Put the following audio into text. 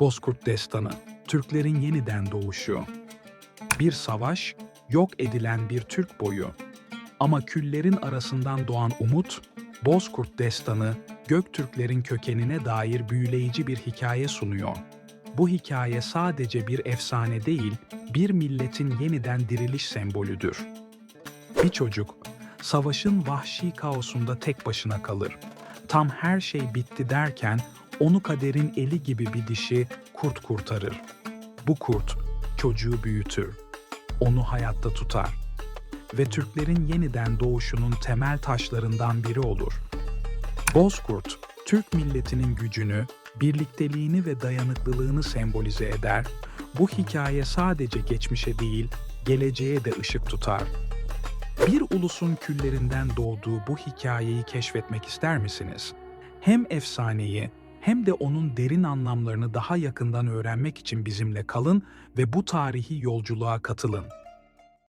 Bozkurt Destanı, Türklerin yeniden doğuşu. Bir savaş, yok edilen bir Türk boyu. Ama küllerin arasından doğan umut, Bozkurt Destanı, Göktürklerin kökenine dair büyüleyici bir hikaye sunuyor. Bu hikaye sadece bir efsane değil, bir milletin yeniden diriliş sembolüdür. Bir çocuk, savaşın vahşi kaosunda tek başına kalır. Tam her şey bitti derken, onu kaderin eli gibi bir dişi kurt kurtarır. Bu kurt, çocuğu büyütür. Onu hayatta tutar. Ve Türklerin yeniden doğuşunun temel taşlarından biri olur. Bozkurt, Türk milletinin gücünü, birlikteliğini ve dayanıklılığını sembolize eder. Bu hikaye sadece geçmişe değil, geleceğe de ışık tutar. Bir ulusun küllerinden doğduğu bu hikayeyi keşfetmek ister misiniz? Hem efsaneyi hem de onun derin anlamlarını daha yakından öğrenmek için bizimle kalın ve bu tarihi yolculuğa katılın.